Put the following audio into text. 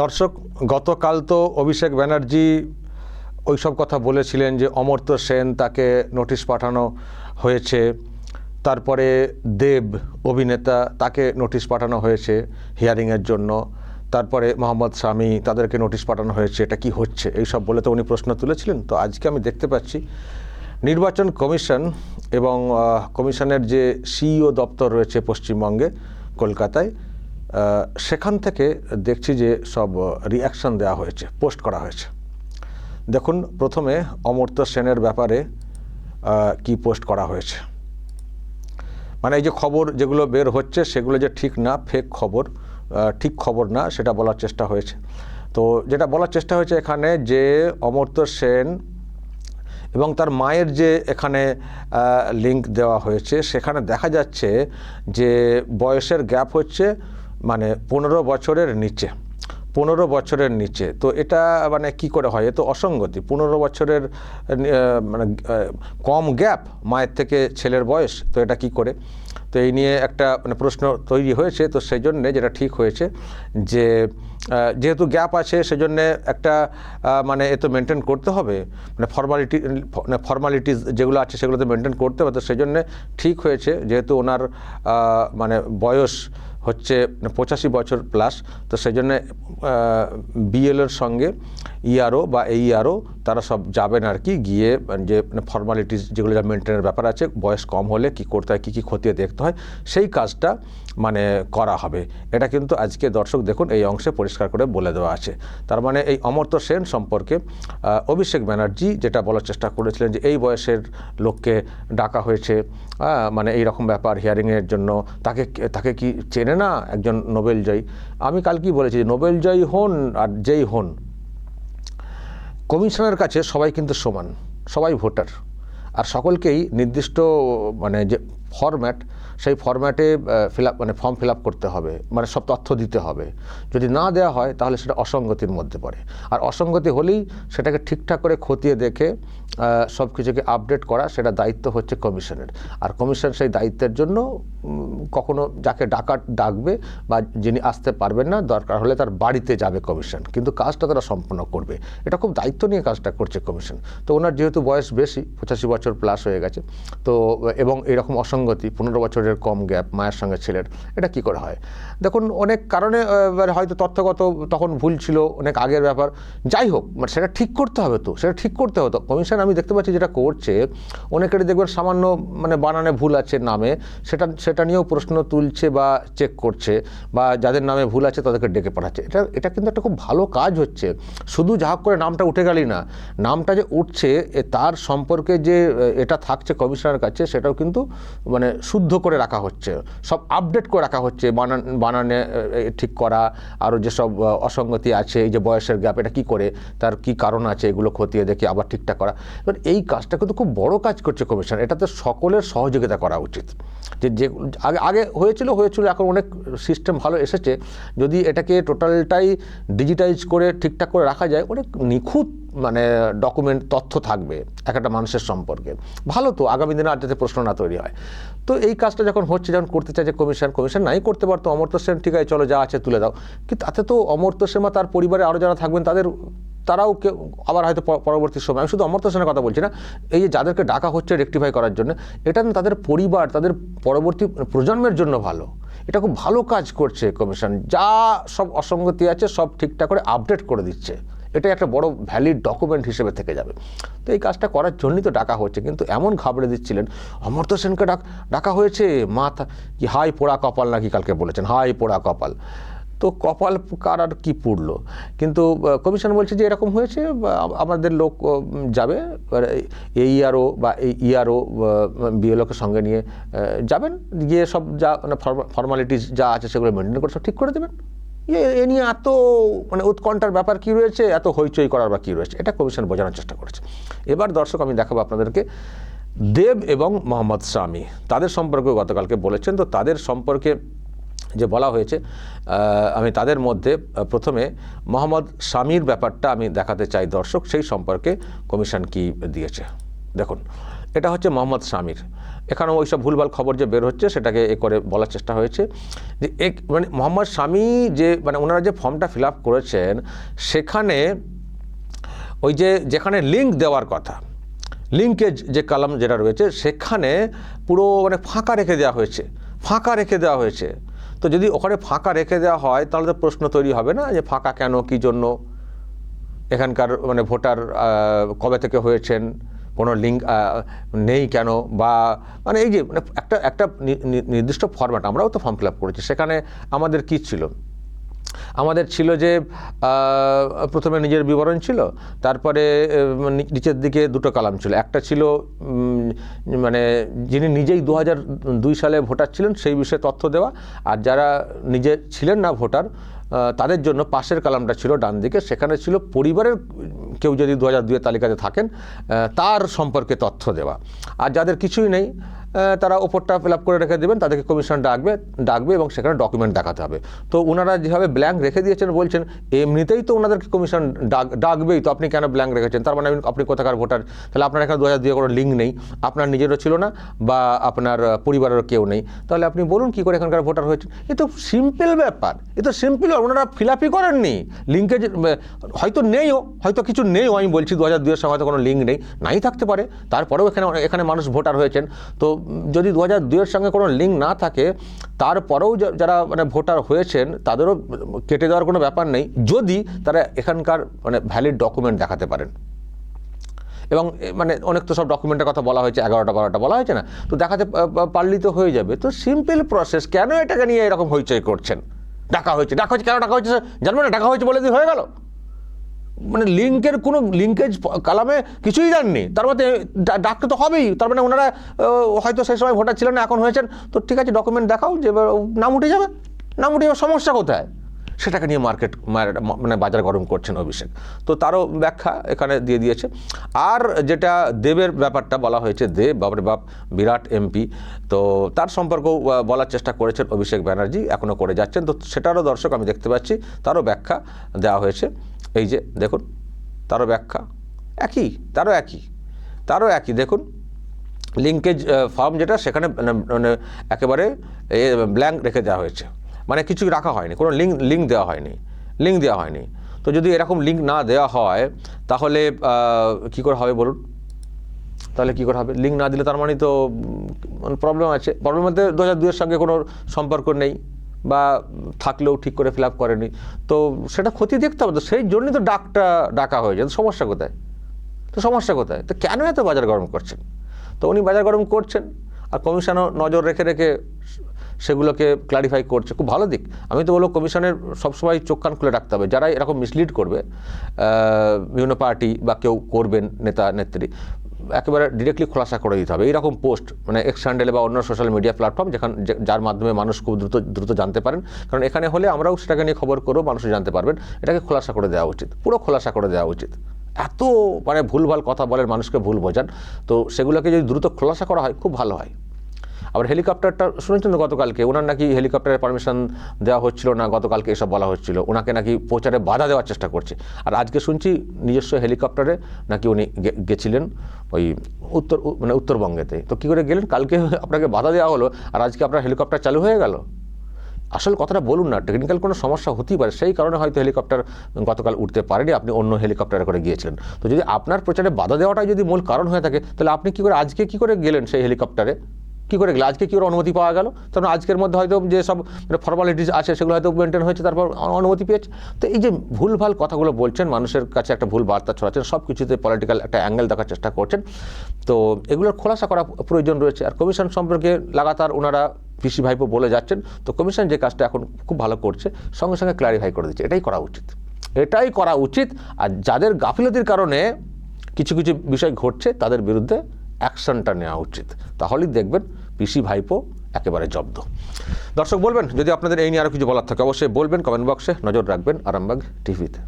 দর্শক, গতকাল তো অভিষেক ব্যানার্জি ওইসব কথা বলেছিলেন যে অমর্ত্য সেন তাকে নোটিশ পাঠানো হয়েছে। তারপরে দেব অভিনেতা তাকে নোটিশ পাঠানো হয়েছে হিয়ারিংয়ের জন্য। তারপরে মোহাম্মদ শামি তাদেরকে নোটিশ পাঠানো হয়েছে, এটা কি হচ্ছে? এইসব বলে তো উনি প্রশ্ন তুলেছিলেন। তো আজকে আমি দেখতে পাচ্ছি নির্বাচন কমিশন এবং কমিশনের যে সিইও দপ্তর রয়েছে পশ্চিমবঙ্গে, কলকাতায় সেখান থেকে দেখছি যে সব রিয়াকশন দেওয়া হয়েছে পোস্ট করা হয়েছে। দেখুন, প্রথমে অমর্ত্য সেনের ব্যাপারে কি পোস্ট করা হয়েছে। মানে এই যে খবর যেগুলো বের হচ্ছে, সেগুলো যে ঠিক না ফেক খবর ঠিক খবর না, সেটা বলার চেষ্টা হয়েছে। তো যেটা বলার চেষ্টা হয়েছে এখানে যে অমর্ত্য সেন এবং তার মায়ের যে এখানে লিংক দেওয়া হয়েছে, সেখানে দেখা যাচ্ছে যে বয়সের গ্যাপ হচ্ছে মানে পনেরো বছরের নিচে, পনেরো বছরের নিচে। তো এটা মানে কি করে হয়? এ তো অসঙ্গতি। পনেরো বছরের মানে কম গ্যাপ মায়ের থেকে ছেলের বয়স, তো এটা কি করে? তো এই নিয়ে একটা মানে প্রশ্ন তৈরি হয়েছে। তো সেই জন্যে যেটা ঠিক হয়েছে যে যেহেতু গ্যাপ আছে, সেজন্য একটা মানে এ তো মেনটেন করতে হবে। মানে ফর্মালিটি মানে ফর্মালিটিস যেগুলো আছে সেগুলো তো মেনটেন করতে হবে। তো সেই জন্যে ঠিক হয়েছে, যেহেতু ওনার মানে বয়স হচ্ছে পঁচাশি বছর প্লাস তো সেই জন্যে বিএলের সঙ্গে ইআরও বা এই এইআরও তারা সব যাবেন আর কি, গিয়ে যে ফর্মালিটিস যেগুলো যা মেনটেনের ব্যাপার আছে, বয়স কম হলে কি করতে হয়, কী কী খতিয়ে দেখতে হয়, সেই কাজটা মানে করা হবে। এটা কিন্তু আজকে দর্শক দেখুন, এই অংশে পরিষ্কার করে বলে দেওয়া আছে। তার মানে এই অমর্ত্য সেন সম্পর্কে অভিষেক ব্যানার্জি যেটা বলার চেষ্টা করেছিলেন যে, এই বয়সের লোককে ডাকা হয়েছে মানে এই রকম ব্যাপার হিয়ারিংয়ের জন্য, তাকে তাকে কি চেনে না, একজন নোবেল জয়ী। আমি কাল কি বলেছি নোবেল জয়ী হন আর যেই হন। কমিশনের কাছে সবাই কিন্তু সমান, সবাই ভোটার। আর সকলকেই নির্দিষ্ট মানে যে ফরম্যাট সেই ফরম্যাটে ফিল মানে ফর্ম ফিল করতে হবে মানে সব তথ্য দিতে হবে। যদি না দেওয়া হয়, তাহলে সেটা অসঙ্গতির মধ্যে পড়ে। আর অসঙ্গতি হলেই সেটাকে ঠিকঠাক করে খতিয়ে দেখে সব কিছুকে আপডেট করা, সেটা দায়িত্ব হচ্ছে কমিশনের। আর কমিশন সেই দায়িত্বের জন্য কখনো যাকে ডাকা, ডাকবে বা যিনি আসতে পারবেন না, দরকার হলে তার বাড়িতে যাবে কমিশন। কিন্তু কাজটা তারা সম্পন্ন করবে। এটা খুব দায়িত্ব নিয়ে কাজটা করছে কমিশন। তো ওনার যেহেতু বয়স বেশি, পঁচাশি বছর প্লাস হয়ে গেছে, তো, এবং এরকম অসঙ্গতি পনেরো বছরের কম গ্যাপ মায়ের সঙ্গে ছেলের, এটা কি করে হয়? দেখুন, অনেক কারণে হয়তো তথ্যগত তখন ভুল ছিল, অনেক আগের ব্যাপার। যাই হোক মানে সেটা ঠিক করতে হবে তো, সেটা ঠিক করতে হতো কমিশন, আমি দেখতে পাচ্ছি যেটা করছে, অনেকেরই দেখবেন সামান্য মানে বানানে ভুল আছে নামে, সেটা সেটা নিয়েও প্রশ্ন তুলছে বা চেক করছে, বা যাদের নামে ভুল আছে তাদেরকে ডেকে পাঠাচ্ছে। এটা এটা কিন্তু একটা খুব ভালো কাজ হচ্ছে। শুধু যা করে নামটা উঠে গেলেই না, নামটা যে উঠছে তার সম্পর্কে যে এটা থাকছে কমিশনের কাছে, সেটাও কিন্তু মানে শুদ্ধ করে রাখা হচ্ছে। সব আপডেট করে রাখা হচ্ছে, বানান, বানানে ঠিক করা আরও যেসব অসঙ্গতি আছে, এই যে বয়সের গ্যাপ এটা কি করে, তার কি কারণ আছে, এগুলো খতিয়ে দেখে, আবার ঠিকঠাক করা। এবার এই কাজটা কিন্তু খুব বড় কাজ করছে কমিশন এটাতে সকলের সহযোগিতা করা উচিত। যে যে, আগে আগে হয়েছিল হয়েছিল, এখন অনেক সিস্টেম ভালো এসেছে। যদি এটাকে টোটালটাই ডিজিটাইজ করে ঠিকঠাক করে রাখা যায়, অনেক নিখুঁত মানে ডকুমেন্ট তথ্য থাকবে এক একটা মানুষের সম্পর্কে। ভালো তো, আগামী দিনে আর যাতে প্রশ্ন না তৈরি হয়। তো এই কাজটা যখন হচ্ছে, যখন করতে চাইছে কমিশন কমিশন নাই করতে পারতো অমর্ত্য সেন ঠিক আছে, চলো যা আছে তুলে দাও। কিন্তু তাতে তো অমর্ত্য সেন তার পরিবারে আরও যারা থাকবেন, তাদের, তারাও কেউ, আবার হয়তো পরবর্তী সময়। আমি শুধু অমর্ত্য সেনের কথা বলছি না, এই যে যাদেরকে ডাকা হচ্ছে রেকটিফাই করার জন্য, এটা তাদের পরিবার, তাদের পরবর্তী প্রজন্মের জন্য ভালো। এটা খুব ভালো কাজ করছে কমিশন যা সব অসঙ্গতি আছে, সব ঠিকঠাক করে আপডেট করে দিচ্ছে। এটা একটা বড় ভ্যালিড ডকুমেন্ট হিসেবে থেকে যাবে। তো এই কাজটা করার জন্যই তো ডাকা হচ্ছে কিন্তু এমন ঘাবড়ে দিচ্ছিলেন অমর্ত্য সেনকে ডাক, ডাকা হয়েছে? মাথা কি, হাই পোড়া কপাল নাকি কালকে বলেছেন, হাই পোড়া কপাল। তো কপাল কার আর কি পুড়লো? কিন্তু কমিশন বলছে যে এরকম হয়েছে আমাদের লোক যাবে এই ইয়ারও বা এই ইয়ারও বিএলওকে সঙ্গে নিয়ে যাবেন, গিয়ে সব যা মানে ফর্মালিটিস যা আছে সেগুলো মেনটেন করে সব ঠিক করে দেবেন। এ নিয়ে এত মানে উৎকণ্ঠার ব্যাপার কী রয়েছে? এত হইচই করার বা কী রয়েছে? এটা কমিশন বোঝানোর চেষ্টা করেছে। এবার দর্শক, আমি দেখাবো আপনাদেরকে দেব এবং মোহাম্মদ শামি। তাদের সম্পর্কে গতকালকে বলেছেন। তো তাদের সম্পর্কে যে বলা হয়েছে আমি তাদের মধ্যে প্রথমে মোহাম্মদ স্বামীর ব্যাপারটা আমি দেখাতে চাই দর্শক। সেই সম্পর্কে কমিশন কি দিয়েছে? দেখুন এটা হচ্ছে মোহাম্মদ শামির। এখানেও ওইসব ভুলভাল খবর যে বের হচ্ছে সেটাকে এ করে বলার চেষ্টা হয়েছে। যে এক মানে মোহাম্মদ শামি যে মানে ওনারা যে ফর্মটা ফিল আপ করেছেন, সেখানে ওই যে যেখানে লিঙ্ক দেওয়ার কথা লিঙ্কেজ যে কালাম যেটা রয়েছে, সেখানে পুরো মানে ফাঁকা রেখে দেওয়া হয়েছে, ফাঁকা রেখে দেওয়া হয়েছে। তো যদি ওখানে ফাঁকা রেখে দেওয়া হয়, তাহলে তো প্রশ্ন তৈরি হবে না যে ফাঁকা কেন, কী জন্য? এখানকার মানে ভোটার কবে থেকে হয়েছেন? কোনো লিঙ্ক নেই কেন? বা মানে এই যে মানে একটা একটা নির্দিষ্ট ফরম্যাট আমরাও তো ফর্ম ফিল আপ করেছি। সেখানে আমাদের কী ছিল? আমাদের ছিল যে প্রথমে নিজের বিবরণ ছিল, তারপরে নিচের দিকে দুটো কালাম ছিল। একটা ছিল মানে যিনি নিজেই দু দুই সালে ভোটার ছিলেন, সেই বিষয়ে তথ্য দেওয়া, আর যারা নিজে ছিলেন না ভোটার তাদের জন্য পাশের কালামটা ছিল ডান দিকে, সেখানে ছিল পরিবারের কেউ যদি দু হাজার তালিকাতে থাকেন তার সম্পর্কে তথ্য দেওয়া। আর যাদের কিছুই নেই তারা ওপরটা ফিল আপ করে রেখে দেবেন, তাদেরকে কমিশন ডাকবে ডাকবে এবং সেখানে ডকুমেন্ট দেখাতে হবে। তো ওনারা যেভাবে ব্ল্যাঙ্ক রেখে দিয়েছেন, বলছেন, এমনিতেই তো ওনাদেরকে কমিশন ডাক, ডাকবেই, তো আপনি কেন ব্ল্যাঙ্ক রেখেছেন? তার মানে আপনি- কোথাকার ভোটার তাহলে আপনার এখানে দু হাজার দুয়ে কোনো লিঙ্ক নেই, আপনার নিজেরও ছিল না, বা আপনার পরিবারেরও কেউ নেই। তাহলে আপনি বলুন কী করে এখানকার ভোটার হয়েছেন? এ তো সিম্পল ব্যাপার, এ তো সিম্পল ওনারা ফিল আপই করেননি। লিঙ্কেজ হয়তো নেইও, হয়তো কিছু নেইও, আমি বলছি দু হাজার দুয়ের সময় হয়তো কোনো লিঙ্ক নেই, নাই থাকতে পারে। তারপরেও এখানে এখানে মানুষ ভোটার হয়েছেন। তো যদি দু হাজার দুইয়ের সঙ্গে কোনো লিঙ্ক না থাকে, তারপরেও যারা মানে ভোটার হয়েছেন, তাদেরও কেটে দেওয়ার কোনো ব্যাপার নেই। যদি তারা এখানকার মানে ভ্যালিড ডকুমেন্ট দেখাতে পারেন। এবং মানে অনেক তো সব ডকুমেন্টের কথা বলা হয়েছে, এগারোটা বারোটা বলা হয়েছে না। তো দেখাতে পারলেই তো হয়ে যাবে। তো সিম্পল প্রসেস কেন এটাকে নিয়ে এরকম হইচই করছেন? ডাকা হয়েছে ডাকা হয়েছে, কেন ডাকা হয়েছে? জানবেন না, ডাকা হয়েছে বলে দিয়ে হয়ে গেল। মানে লিঙ্কের কোনো লিঙ্কেজ কালামে কিছুই দেননি তার মধ্যে ডা- ডাকতে তো হবেই। তার মানে ওনারা হয়তো সেই সময় ভোটার ছিলেন না, এখন হয়েছেন। তো ঠিক আছে ডকুমেন্ট দেখাও যে নাম উঠে যাবে। নাম উঠে যাবে, সমস্যা কোথায়? সেটাকে নিয়ে মার্কেট মানে বাজার গরম করছেন অভিষেক। তো তারও ব্যাখ্যা এখানে দিয়ে দিয়েছে। আর যেটা দেবের ব্যাপারটা বলা হয়েছে, দেব, বাপরে বাপ, বিরাট এমপি তো তার সম্পর্কেও বলার চেষ্টা করেছেন অভিষেক ব্যানার্জি এখনও করে যাচ্ছেন। তো সেটারও দর্শক আমি দেখতে পাচ্ছি, তারও ব্যাখ্যা দেওয়া হয়েছে। এই যে দেখুন, তারও ব্যাখ্যা একই, তারও একই তারও একই। দেখুন লিঙ্কেজ ফর্ম যেটা, সেখানে মানে মানে একেবারে ব্ল্যাঙ্ক রেখে দেওয়া হয়েছে। মানে কিছুই রাখা হয়নি, কোনো লিঙ্ক লিঙ্ক দেওয়া হয়নি লিঙ্ক দেওয়া হয়নি। তো যদি এরকম লিঙ্ক না দেওয়া হয়, তাহলে কী করে হবে বলুন? তাহলে কী করে হবে? লিঙ্ক না দিলে তার মানে তো প্রবলেম আছে। প্রবলেম মধ্যে দু হাজার দুইয়ের সঙ্গে কোনো সম্পর্ক নেই। বা থাকলেও ঠিক করে ফিল আপ করেনি। তো সেটা ক্ষতি দেখতে হবে। তো সেই জন্যই তো ডাকটা ডাকা হয়েছে। তো সমস্যা কোথায়? তো সমস্যা কোথায়? তো কেন এত বাজার গরম করছেন? তো উনি বাজার গরম করছেন আর কমিশনও নজর রেখে রেখে সেগুলোকে ক্লারিফাই করছে। খুব ভালো দিক। আমি তো বলব কমিশনের সবসময় চোখ কান খুলে রাখতে হবে। যারা এরকম মিসলিড করবে বিভিন্ন পার্টি বা কেউ করবেন নেতা, নেত্রী। একেবারে ডিরেক্টলি খোলাসা করে দিতে হবে। এইরকম পোস্ট মানে এক্স স্যান্ডেলে বা অন্য সোশ্যাল মিডিয়া প্ল্যাটফর্ম যেখান যার মাধ্যমে মানুষ খুব দ্রুত দ্রুত জানতে পারেন। কারণ এখানে হলে আমরাও সেটাকে নিয়ে খবর করেও মানুষ জানতে পারবেন। এটাকে খোলাসা করে দেওয়া উচিত। পুরো খোলাসা করে দেওয়া উচিত। এত মানে ভুলভাল কথা বলেন মানুষকে ভুল বোঝান। তো সেগুলোকে যদি দ্রুত খোলাসা করা হয়, খুব ভালো হয়। আবার হেলিকপ্টারটা শুনেছেন তো গতকালকে? ওনার নাকি হেলিকপ্টারের পারমিশন দেওয়া হচ্ছিল না, গতকালকে এসব বলা হচ্ছিল। ওনাকে নাকি প্রচারে বাধা দেওয়ার চেষ্টা করছে। আর আজকে শুনছি নিজস্ব হেলিকপ্টারে নাকি উনি গেছিলেন ওই উত্তর মানে উত্তরবঙ্গেতে। তো কী করে গেলেন? কালকে আপনাকে বাধা দেওয়া হলো আর আজকে আপনার হেলিকপ্টার চালু হয়ে গেল? আসল কথাটা বলুন না টেকনিক্যাল কোনো সমস্যা হতেই পারে। সেই কারণে হয়তো হেলিকপ্টার গতকাল উঠতে পারেনি, আপনি অন্য হেলিকপ্টারে করে গিয়েছিলেন। তো যদি আপনার প্রচারে বাধা দেওয়াটাই যদি মূল কারণ হয়ে থাকে, তাহলে আপনি কী করে, আজকে কী করে গেলেন সেই হেলিকপ্টারে? কী করে গেলেন আজকে কী করে অনুমতি পাওয়া গেল? তখন আজকের মধ্যে হয়তো যে সব ফর্মালিটিস আছে, সেগুলো হয়তো মেনটেন হয়েছে, তারপর অনুমতি পেয়েছে। তো এই যে ভুলভাল কথাগুলো বলছেন, মানুষের কাছে একটা ভুল বার্তা ছড়াচ্ছেন সব কিছুতে পলিটিক্যাল একটা অ্যাঙ্গেল দেখার চেষ্টা করছেন। তো এগুলোর খোলাসা করা প্রয়োজন রয়েছে। আর কমিশন সম্পর্কে লাগাতার ওনারা পিসি ভাইপো বলে যাচ্ছেন, তো কমিশন যে কাজটা এখন খুব ভালো করছে, সঙ্গে সঙ্গে ক্লারিফাই করে দিচ্ছে। এটাই করা উচিত। এটাই করা উচিত। আর যাদের গাফিলতির কারণে কিছু কিছু বিষয় ঘটছে, তাদের বিরুদ্ধে অ্যাকশনটা নেওয়া উচিত। তাহলেই দেখবেন পিসি ভাইপো একেবারে জব্দ। দর্শক বলবেন, যদি আপনাদের এই নিয়ে আরও কিছু বলার থাকে, অবশ্যই বলবেন, কমেন্ট বক্সে নজর রাখবেন আরামবাগ টিভিতে।